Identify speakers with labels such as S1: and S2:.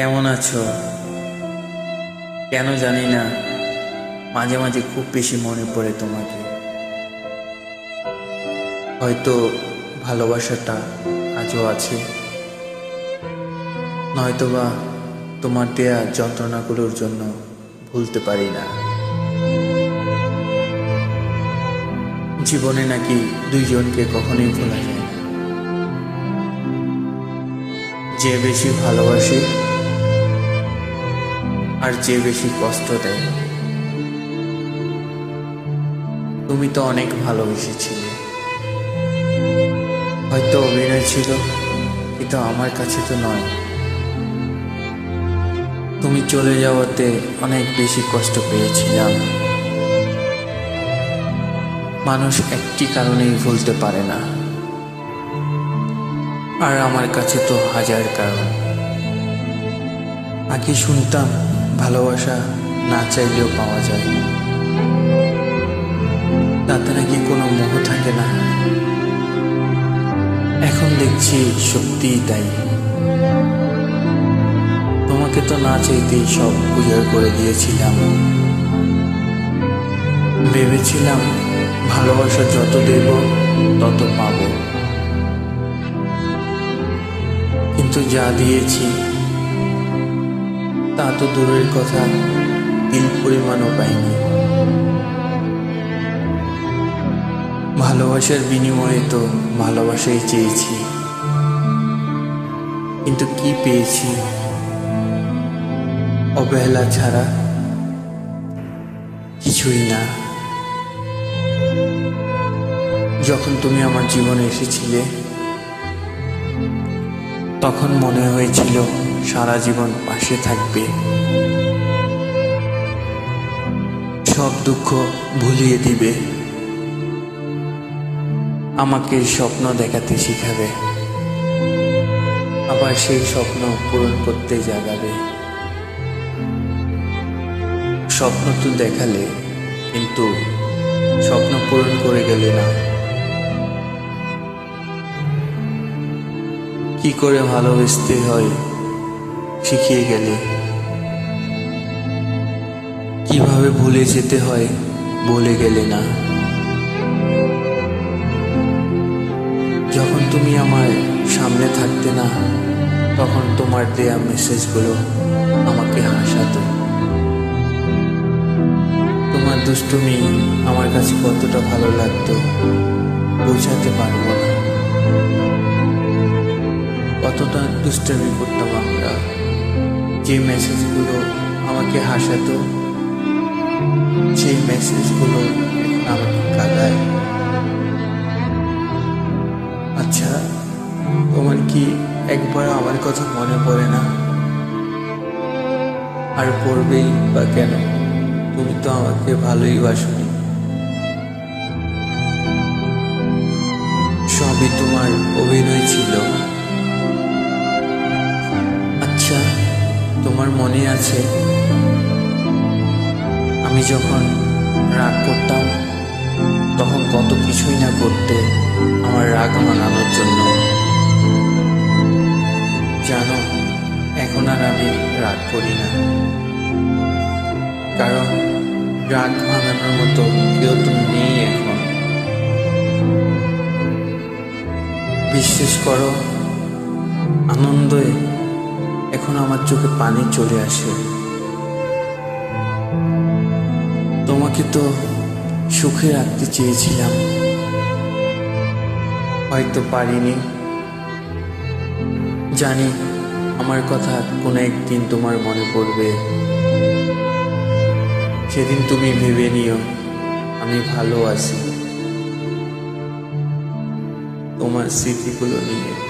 S1: কেমন আছো? কেন জানি না, মাঝে মাঝে খুব বেশি মনে পড়ে তোমাকে। হয়তো ভালোবাসাটা আজও আছে। নয়তোবা তোমার দেয়া যন্ত্রণাগুলোর জন্য ভুলতে পারি না। জীবনে নাকি দুইজনকে কখনোই ভোলা যায় না। যে বেশি ভালোবাসে আর যে বেশি কষ্ট দেয়। তুমি তো অনেক ভালোবেসেছিলে। হয়তো অভিনয় ছিল, কিন্তু আমার কাছে তো নয়। তুমি চলে যাওয়াতে অনেক বেশি কষ্ট পেয়েছিলাম। মানুষ একটি কারণেই ভুলতে পারে না। আর আমার কাছে তো হাজার কারণ। আগে শুনতাম ভালোবাসা না চাইলেও পাওয়া যায়। তাতে নাকি কোনো মোহ থাকে না। এখন দেখছি সত্যিই তাই। তোমাকে তো না চাইতেই সব উজাড় করে দিয়েছিলাম। ভেবেছিলাম ভালোবাসা যত দেব, তত পাবো। কিন্তু যা দিয়েছি তা তো দূরের কথা। তিল পরিমাণও পাইনি। ভালোবাসার বিনিময়ে তো ভালোবাসাই চেয়েছি। কিন্তু কি পেয়েছি? অবহেলা ছাড়া কিছুই না। যখন তুমি আমার জীবনে এসেছিলে, তখন মনে হয়েছিল সারা জীবন পাশে থাকবে। সব দুঃখ ভুলিয়ে দিবে। আমাকে স্বপ্ন দেখাতে শিখাবে। আবার সেই স্বপ্ন পূরণ করতে জাগাবে। স্বপ্ন তো দেখালে, কিন্তু স্বপ্ন পূরণ করে গেলে না। কি করে ভালোবাসতে হয়? শিখিয়ে গেলে। কীভাবে ভুলে যেতে হয়, বলে গেলে না। যখন তুমি আমার সামনে থাকতে না, তখন তোমার দেয়া মেসেজগুলো আমাকে হাসাতো। তোমার দুষ্টুমি আমার কাছে কতটা ভালো লাগতো, বোঝাতে পারব না। কতটা দুষ্টামি করতাম আমরা। যে মেসেজগুলো আমাকে হাসাতো, সেই মেসেজগুলো আমাকে কাঁদায়। আচ্ছা তোমার কি একবার আমার কথা মনে পড়ে না? আর পড়বেই বা কেন? তুমি তো আমাকে ভালোই বাসনি। সবই তোমার অভিনয় ছিল। মনে আছে, আমি যখন রাগ করতাম, তখন কত কিছুই না করতে আমার রাগ মানানোর জন্য। জানো, এখন আর আমি রাগ করি না। কারণ রাগ ভাঙানোর মতো কেউ তো নেই এখন। বিশ্বাস করো, আনন্দে এখন আমার চোখে পানি চলে আসে, তোমাকে তো সুখে রাখতে চেয়েছিলাম। হয়তো পারিনি। জানি আমার কথা কোনো একদিন তোমার মনে পড়বে। সেদিন তুমি ভেবে নিও, আমি ভালো আছি। তোমার স্মৃতিগুলো নিয়ে।